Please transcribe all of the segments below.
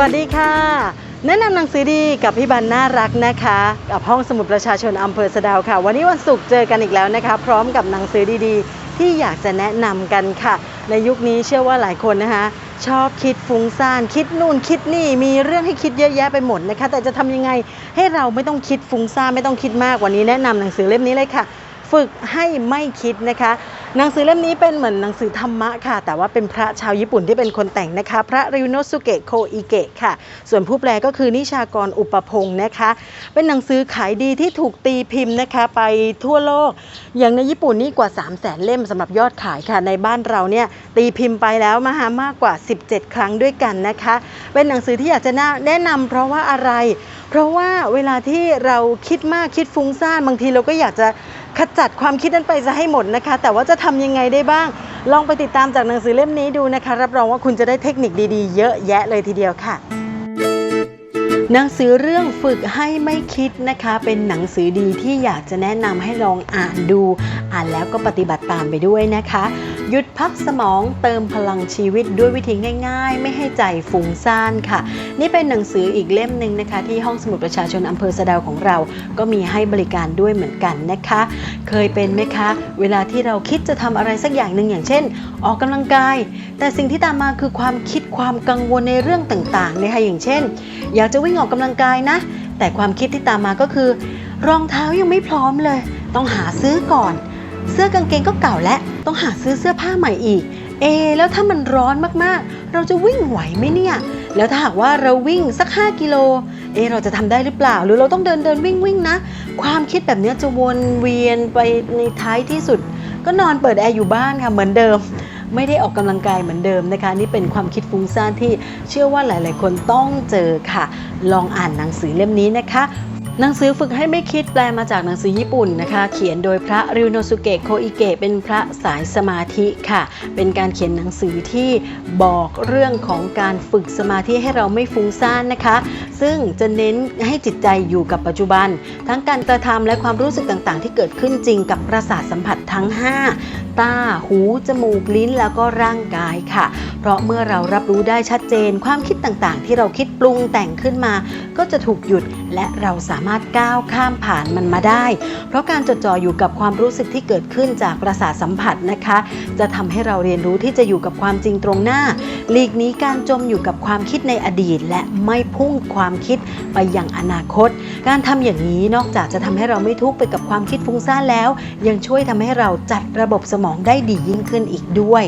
วัสดีค่ะ แนะนำหนังสือดีกับพี่บันน่ารักนะคะ กับห้องสมุดประชาชนอำเภอสะดาวค่ะ วันนี้วันศุกร์เจอกันอีกแล้วนะคะ พร้อมกับหนังสือดีๆ ที่อยากจะแนะนำกันค่ะ ในยุคนี้เชื่อว่าหลายคนนะคะ ชอบคิดฟุ้งซ่านคิดนู่นคิดนี่มีเรื่องให้คิดเยอะแยะไปหมดนะคะ แต่จะทำยังไงให้เราไม่ต้องคิดฟุ้งซ่านไม่ต้องคิดมากวันนี้แนะนำหนังสือเล่มนี้เลยค่ะ ฝึกให้ไม่คิดนะคะ หนังสือเล่มนี้เป็นเหมือนหนังสือธรรมะค่ะ แต่ว่าเป็นพระชาวญี่ปุ่นที่เป็นคนแต่งนะคะ พระริวโนสุเกะโคอิเกะค่ะ ส่วนผู้แปลก็คือนิชากรอุปพงศ์นะคะ เป็นหนังสือขายดีที่ถูกตีพิมพ์นะคะ ไปทั่วโลก อย่างในญี่ปุ่นนี่กว่า 3 0 0แสนเล่มสำหรับยอดขายค่ะ ในบ้านเราเนี่ยตีพิมพ์ไปแล้วมหามากกว่า 17 ครั้งด้วยกันนะคะ เป็นหนังสือที่อยากจะแนะนำเพราะว่าอะไร เพราะว่าเวลาที่เราคิดมากคิดฟุ้งซ่านบางทีเราก็อยากจะ ขจัดความคิดนั้นไปจะให้หมดนะคะ แต่ว่าจะทำยังไงได้บ้าง ลองไปติดตามจากหนังสือเล่มนี้ดูนะคะ รับรองว่าคุณจะได้เทคนิคดีๆ เยอะแยะเลยทีเดียวค่ะหนังสือเรื่องฝึกให้ไม่คิดนะคะ เป็นหนังสือดีที่อยากจะแนะนำให้ลองอ่านดู อ่านแล้วก็ปฏิบัติตามไปด้วยนะคะ หยุดพักสมองเติมพลังชีวิตด้วยวิธีง่าย ๆ ไม่ให้ใจฟุ้งซ่านค่ะ นี่เป็นหนังสืออีกเล่มหนึ่งนะคะ ที่ห้องสมุดประชาชนอำเภอสะดาวของเรา ก็มีให้บริการด้วยเหมือนกันนะคะ เคยเป็นไหมคะ เวลาที่เราคิดจะทำอะไรสักอย่างหนึ่งอย่างเช่น ออกกำลังกาย แต่สิ่งที่ตามมาคือความคิดความกังวลในเรื่องต่างๆนะคะอย่างเช่น อยากจะวิ่งออกกำลังกายนะ แต่ความคิดที่ตามมาก็คือ รองเท้ายังไม่พร้อมเลย ต้องหาซื้อก่อน เสื้อกางเกงก็เก่าแล้วต้องหาซื้อเสื้อผ้าใหม่อีก เอ แล้วถ้ามันร้อนมากๆ เราจะวิ่งไหวไหมเนี่ย แล้วถ้าหากว่าเราวิ่งสัก 5 กิโล เอ เราจะทำได้หรือเปล่า หรือเราต้องเดินเดินวิ่งวิ่งนะ ความคิดแบบนี้จะวนเวียนไปในท้ายที่สุด ก็นอนเปิดแอร์อยู่บ้านค่ะเหมือนเดิม ไม่ได้ออกกำลังกายเหมือนเดิมนะคะ นี่เป็นความคิดฟุ้งซ่านที่เชื่อว่าหลาย ๆ คนต้องเจอค่ะ ลองอ่านหนังสือเล่มนี้นะคะ หนังสือฝึกให้ไม่คิดแปลมาจากหนังสือญี่ปุ่นนะคะ เขียนโดยพระริวโนสุเกะโคอิเกะเป็นพระสายสมาธิค่ะ เป็นการเขียนหนังสือที่บอกเรื่องของการฝึกสมาธิให้เราไม่ฟุ้งซ่านนะคะ ซึ่งจะเน้นให้จิตใจอยู่กับปัจจุบัน ทั้งการกระทำและความรู้สึกต่างๆ ที่เกิดขึ้นจริงกับประสาทสัมผัสทั้ง 5 ตา หู จมูก ลิ้นแล้วก็ร่างกายค่ะ เพราะเมื่อเรารับรู้ได้ชัดเจน ความคิดต่างๆ ที่เราคิดปรุงแต่งขึ้นมา ก็จะถูกหยุดและเราสามารถก้าวข้ามผ่านมันมาได้ เพราะการจดจ่ออยู่กับความรู้สึกที่เกิดขึ้นจากประสาทสัมผัสนะคะ จะทำให้เราเรียนรู้ที่จะอยู่กับความจริงตรงหน้าหลีกนี้การจมอยู่กับความคิดในอดีต และไม่พุ่งความคิดไปยังอนาคต การทำอย่างนี้นอกจากจะทำให้เราไม่ทุกข์ไปกับความคิดฟุ้งซ่านแล้ว ยังช่วยทำให้เราจัดระบบสมองได้ดียิ่งขึ้นอีกด้วย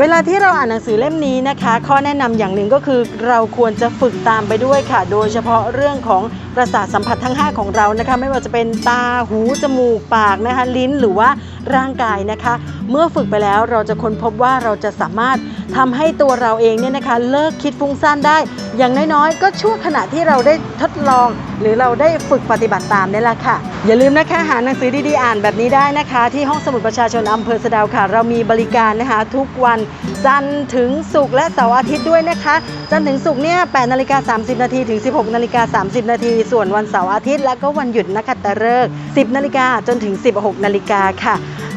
เวลาที่เราอ่านหนังสือเล่มนี้นะคะ ข้อแนะนำอย่างหนึ่งก็คือเราควรจะฝึกตามไปด้วยค่ะ โดยเฉพาะเรื่องของประสาทสัมผัสทั้ง 5 ของเรานะคะ ไม่ว่าจะเป็นตาหูจมูกปากนะคะลิ้นหรือว่าร่างกายนะคะเมื่อฝึกไปแล้วเราจะค้นพบว่าเราจะสามารถทำให้ตัวเราเองเนี่ยนะคะเลิกคิดฟุ้งซ่านได้ อย่างน้อยๆ ก็ช่วงขณะที่เราได้ทดลอง หรือเราได้ฝึกปฏิบัติตามนี่แหละค่ะ อย่าลืมนะคะหาหนังสือดีๆอ่านแบบนี้ได้นะคะ ที่ห้องสมุดประชาชนอำเภอสะดาวค่ะ เรามีบริการนะคะทุกวันจันทร์ถึงศุกร์และเสาร์อาทิตย์ด้วยนะคะ จันทร์ถึงศุกร์เนี่ย8นาฬิกา30 นาทีถึง 16นาฬิกา30 นาที ส่วนวันเสาร์อาทิตย์ และก็วันหยุดนักขัตฤกษ์10นาฬิกาจนถึง 16นาฬิกาค่ะ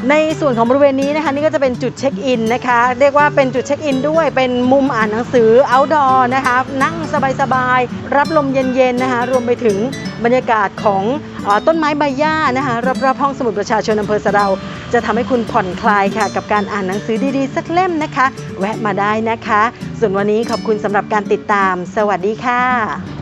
ในส่วนของบริเวณนี้นะคะนี่ก็จะเป็นจุดเช็คอินนะคะ เรียกว่าเป็นจุดเช็คอินด้วย เป็นมุมอ่านหนังสือ outdoor นะคะนั่งสบายๆ รับลมเย็นๆนะคะรวมไปถึงบรรยากาศของอต้นไม้ใบหญ้านะคะรอบๆห้องสมุดประชาชนอำเภอสะเดาจะทำให้คุณผ่อนคลายค่ะ กับการอ่านหนังสือดีๆ สักเล่มนะคะ แวะมาได้นะคะ ส่วนวันนี้ขอบคุณสำหรับการติดตาม สวัสดีค่ะ